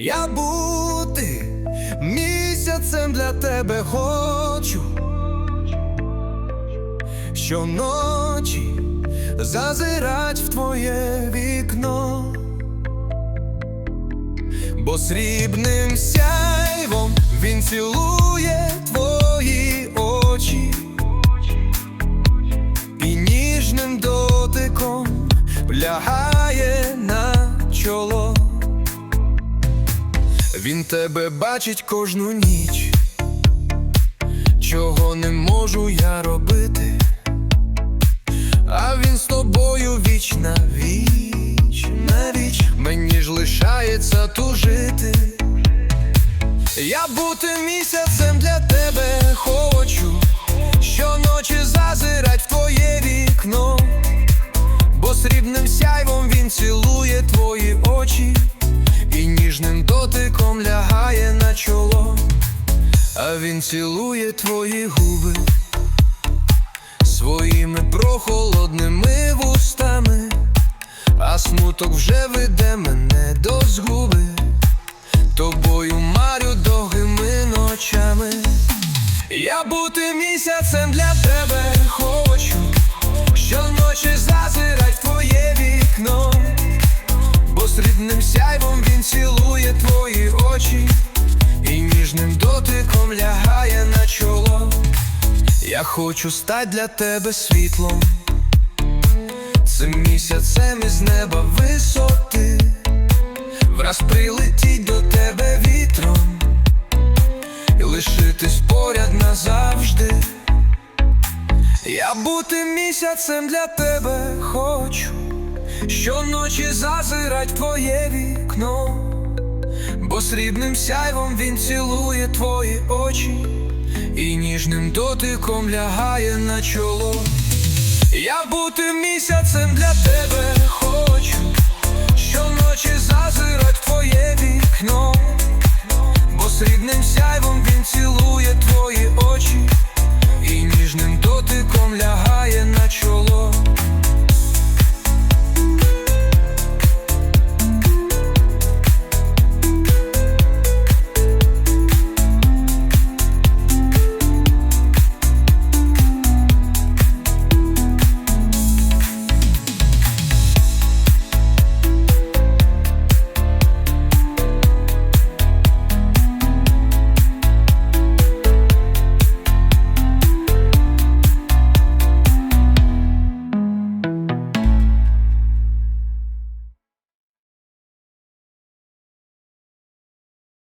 Я бути місяцем для тебе хочу. Щоночі зазирать в твоє вікно, бо срібним сяйвом він цілує твої очі і ніжним дотиком лягає на чоло. Він тебе бачить кожну ніч, чого не можу я робити, а він з тобою віч на віч, на віч, мені ж лишається тужити. Я бути місяцем для тебе хочу, а він цілує твої губи своїми прохолодними вустами, а смуток вже веде мене до згуби, тобою марю довгими ночами. Я бути місяцем для тебе хочу, щоночі зазирать Я хочу стать для тебе світлом, цим місяцем із неба висоти, враз прилетіть до тебе вітром. І лишитись поряд назавжди. Я бути місяцем для тебе хочу. Щоночі зазирать твоє вікно, бо срібним сяйвом він цілує твої очі і ніжним дотиком лягає на чоло. Я бути місяцем для тебе хочу, щоночі зазирать твоє вікно, бо срібним сяйвом він цілує твої очі, і ніжним дотиком лягає.